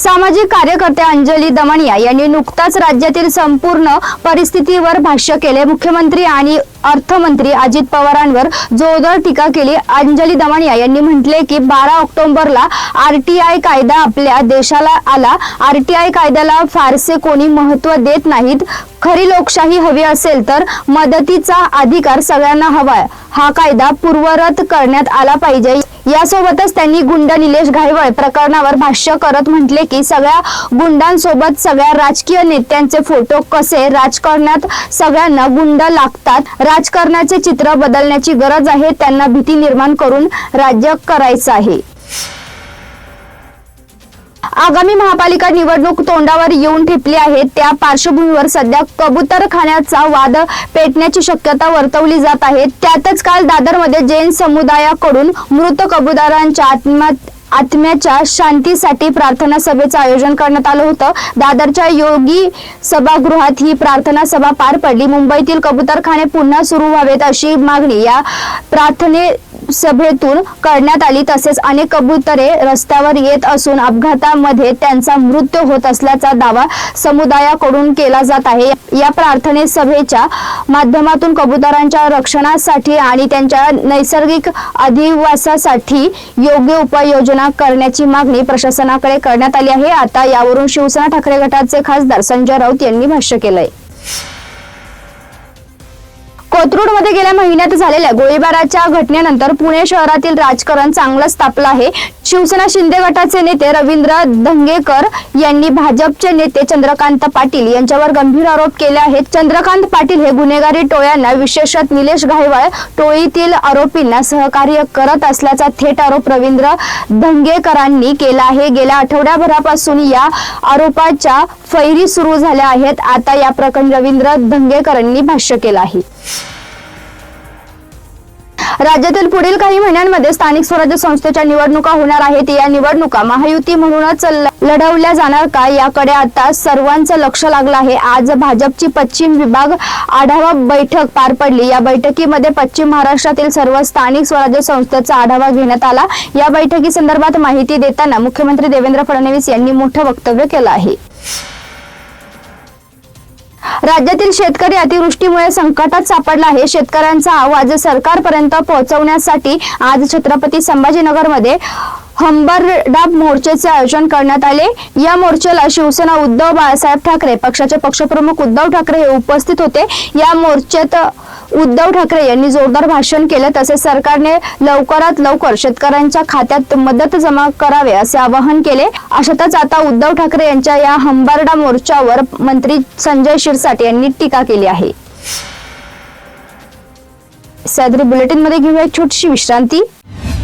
सामाजिक कार्यकर्त्या अंजली दमणिया यांनी नुकताच राज्यातील संपूर्ण परिस्थितीवर भाष्य केले. मुख्यमंत्री आणि अर्थमंत्री अजित पवारांवर जोरदार टीका केली. अंजली दमणिया यांनी म्हटले की बारा ऑक्टोबरला आरटीआय कायदा आपल्या देशाला आला. आरटीआय कायद्याला फारसे कोणी महत्त्व देत नाहीत. खरी लोकशाही हवी असेल तर मदतीचा अधिकार सगळ्यांना हवा हा कायदा पूर्वरत करण्यात आला पाहिजे. यासोबतच त्यांनी गुंड निलेश घायवळ प्रकरणावर भाष्य करत म्हटले की सगळ्या गुंडांसोबत सगळ्या राजकीय नेत्यांचे फोटो कसे राजकारणात सगळ्यांना गुंड लागतात राजकारणाचे चित्र बदलण्याची गरज आहे त्यांना भीती निर्माण करून राज्य करायचं आहे. आगामी महापालिका निवडणूक तोंडावर येऊन ठेपली आहे. त्या पार्श्वभूमीवर सध्या कबुतरखान्याचा वाद पेटण्याची शक्यता वर्तवली जात आहे. त्यातच काल दादरमध्ये जैन समुदायाकडून मृत कबुतरांच्या आत्मा आत्म्याच्या शांतीसाठी प्रार्थना सभेचं आयोजन करण्यात आलं होतं. दादरच्या योगी सभागृहात ही प्रार्थना सभा पार पडली. मुंबईतील कबूतरखाने पुन्हा सुरू व्हावेत अशी मागणी. या प्रार्थने सभेतून करण्यात आली तसेच अनेक कबुतरे रस्त्यावर येत असून अपघातामध्ये त्यांचा मृत्यू होत असल्याचा दावा समुदायाकडून केला जात आहे. या प्रार्थने सभेच्या माध्यमातून कबुतरांच्या रक्षणासाठी आणि त्यांच्या नैसर्गिक अधिवासासाठी योग्य उपाययोजना करण्याची मागणी प्रशासनाकडे करण्यात आली आहे. आता यावरून शिवसेना ठाकरे गटाचे खासदार संजय राऊत यांनी भाष्य केलंय. कोथरूडमध्ये गेल्या महिन्यात झालेल्या गोळीबाराच्या घटनेनंतर पुणे शहरातील राजकारण चांगलंच तापलं आहे. शिवसेना शिंदे गटाचे नेते रवींद्र धंगेकर यांनी भाजपचे नेते चंद्रकांत पाटील यांच्यावर गंभीर आरोप केले आहेत. चंद्रकांत पाटील हे गुन्हेगारी टोळ्यांना विशेषत निलेश घायवळ टोळीतील आरोपींना सहकार्य करत असल्याचा थेट आरोप रवींद्र धंगेकरांनी केला आहे. गेल्या आठवड्याभरापासून या आरोपाच्या फैरी सुरू झाल्या आहेत. आता या प्रकरणी रवींद्र धंगेकरांनी भाष्य केलं आहे. राज्यातील पुढील काही महिन्यांमध्ये स्थानिक स्वराज्य संस्थेच्या निवडणुका होणार आहेत. या निवडणुका महायुती म्हणूनच लढवल्या जाणार का? याकडे आता सर्वांचं लक्ष लागलं आहे. आज भाजपची पश्चिम विभाग आढावा बैठक पार पडली. या बैठकीमध्ये पश्चिम महाराष्ट्रातील सर्व स्थानिक स्वराज्य संस्थेचा आढावा घेण्यात आला. या बैठकी संदर्भात माहिती देताना मुख्यमंत्री देवेंद्र फडणवीस यांनी मोठं वक्तव्य केलं आहे. राज्यातील शेतकरी अतिवृष्टीमुळे संकटात सापडला आहे. शेतकऱ्यांचा आवाज सरकारपर्यंत पोहोचवण्यासाठी आज छत्रपती संभाजीनगरमध्ये हंबरडा मोर्चेचे आयोजन करण्यात आले. या मोर्चाला शिवसेना उद्धव बाळासाहेब ठाकरे पक्षाचे पक्षप्रमुख उद्धव ठाकरे हे उपस्थित होते. या मोर्चात उद्धव ठाकरे यांनी जोरदार भाषण केले तसेच सरकारने लवकरात लवकर शेतकऱ्यांच्या खात्यात मदत जमा करावे असे आवाहन केले. अशातच आता उद्धव ठाकरे यांच्या या हंबरडा मोर्चावर मंत्री संजय शिरसाट यांनी टीका केली आहे. सदरी बुलेटिनमध्ये घेऊया एक छोटीशी विश्रांती.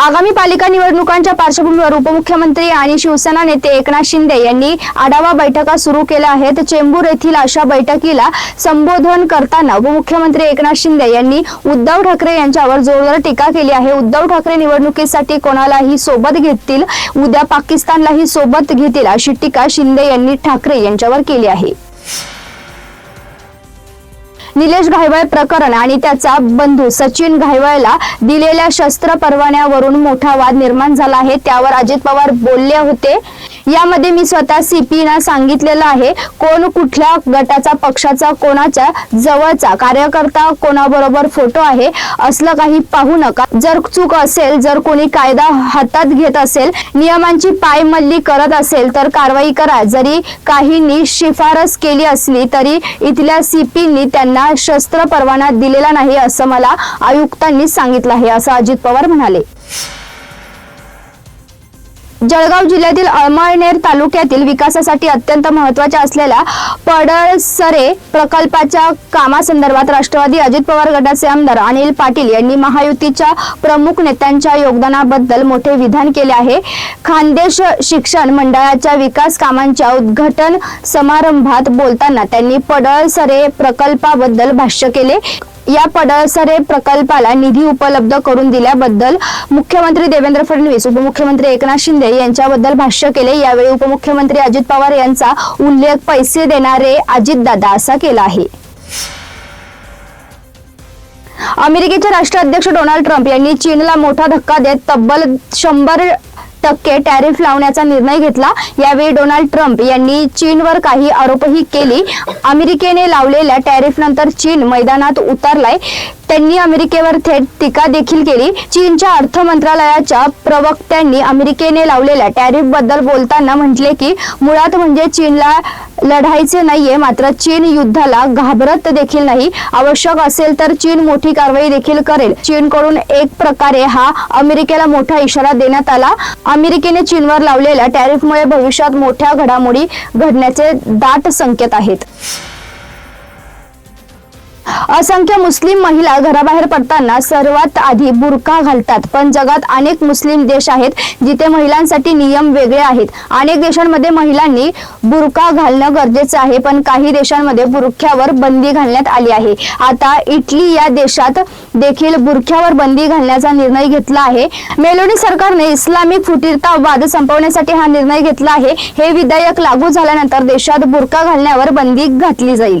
आगामी पालिका निवडणुकांच्या पार्श्वभूमीवर उपमुख्यमंत्री आणि शिवसेना नेते एकनाथ शिंदे यांनी आढावा बैठका सुरू केल्या आहेत. चेंबूर येथील अशा बैठकीला संबोधन करताना उपमुख्यमंत्री एकनाथ शिंदे यांनी उद्धव ठाकरे यांच्यावर जोरदार टीका केली आहे. उद्धव ठाकरे निवडणुकीसाठी कोणालाही सोबत घेतील उद्या पाकिस्तानलाही सोबत घेतील अशी टीका शिंदे यांनी ठाकरे यांच्यावर केली आहे. निलेश घायवळ प्रकरण आणि त्याचा बंधू सचिन घायवळला दिलेल्या शस्त्र परवान्यावरून मोठा वाद निर्माण झाला आहे. त्यावर अजित पवार बोलले होते. यामध्ये मी स्वतः सीपीना सांगितलेलं आहे कोण कुठल्या गटाचा पक्षाचा कोणाच्या जवळचा कार्यकर्ता कोणाबरोबर फोटो आहे असलं काही पाहू नका. जर चूक असेल जर कोणी कायदा हातात घेत असेल नियमांची पायमल्ली करत असेल तर कारवाई करा. जरी काहींनी शिफारस केली असली तरी इथल्या सीपींनी त्यांना शस्त्र परवाना दिलेला नाही असं मला आयुक्तांनी सांगितलं आहे असं अजित पवार म्हणाले. जळगाव जिल्ह्यातील अळमळनेर तालुक्यातील विकासासाठी अत्यंत महत्त्वाच्या असलेल्या पडळसरे प्रकल्पाच्या कामासंदर्भात राष्ट्रवादी अजित पवार गटाचे आमदार अनिल पाटील यांनी महायुतीच्या प्रमुख नेत्यांच्या योगदानाबद्दल मोठे विधान केले आहे. खानदेश शिक्षण मंडळाच्या विकास कामांच्या उद्घाटन समारंभात बोलताना त्यांनी पडळसरे प्रकल्पाबद्दल भाष्य केले. या पडसरे प्रकल्पाला निधी उपलब्ध करून दिल्याबद्दल मुख्यमंत्री देवेंद्र फडणवीस उपमुख्यमंत्री एकनाथ शिंदे यांच्याबद्दल भाष्य केले. यावेळी उपमुख्यमंत्री अजित पवार यांचा उल्लेख पैसे देणारे अजितदादा असा केला आहे. अमेरिकेचे राष्ट्राध्यक्ष डोनाल्ड ट्रम्प यांनी चीनला मोठा धक्का देत तब्बल शंभर टक्के टॅरिफ लावण्याचा निर्णय घेतला. यावेळी डोनाल्ड ट्रम्प यांनी चीनवर काही आरोपही केली. अमेरिकेने लावलेल्या टॅरिफ नंतर चीन मैदानात उतरलाय. त्यांनी अमेरिकेवर थेट टीका देखील केली. चीनच्या अर्थ मंत्रालयाच्या प्रवक्त्यांनी अमेरिकेने लावलेल्या टॅरिफबद्दल बोलताना म्हटले की मुळात म्हणजे चीनला लढायचे नाहीये मात्र चीन युद्धाला घाबरत देखील नाही. आवश्यक असेल तर चीन मोठी कारवाई देखील करेल. चीनकडून एक प्रकारे हा अमेरिकेला मोठा इशारा देण्यात आला. अमेरिकेने चीनवर लावलेल्या टॅरिफमुळे भविष्यात मोठ्या घडामोडी घडण्याचे दाट संकेत आहेत. असंख्य मुस्लिम महिला घराबाहेर पडताना सर्वात आधी बुरखा घालतात. पण जगात अनेक मुस्लिम देश आहेत जिथे महिलांसाठी नियम वेगळे आहेत. अनेक देशांमध्ये महिलांनी बुरखा घालणं गरजेचं आहे पण काही देशांमध्ये बुरख्यावर बंदी घालण्यात आली आहे. आता इटली या देशात देखील बुरख्यावर बंदी घालण्याचा निर्णय घेतला आहे. मेलोनी सरकारने इस्लामिक फुटीरतावाद संपवण्यासाठी हा निर्णय घेतला आहे. हे विधेयक लागू झाल्यानंतर देशात बुरखा घालण्यावर बंदी घातली जाईल.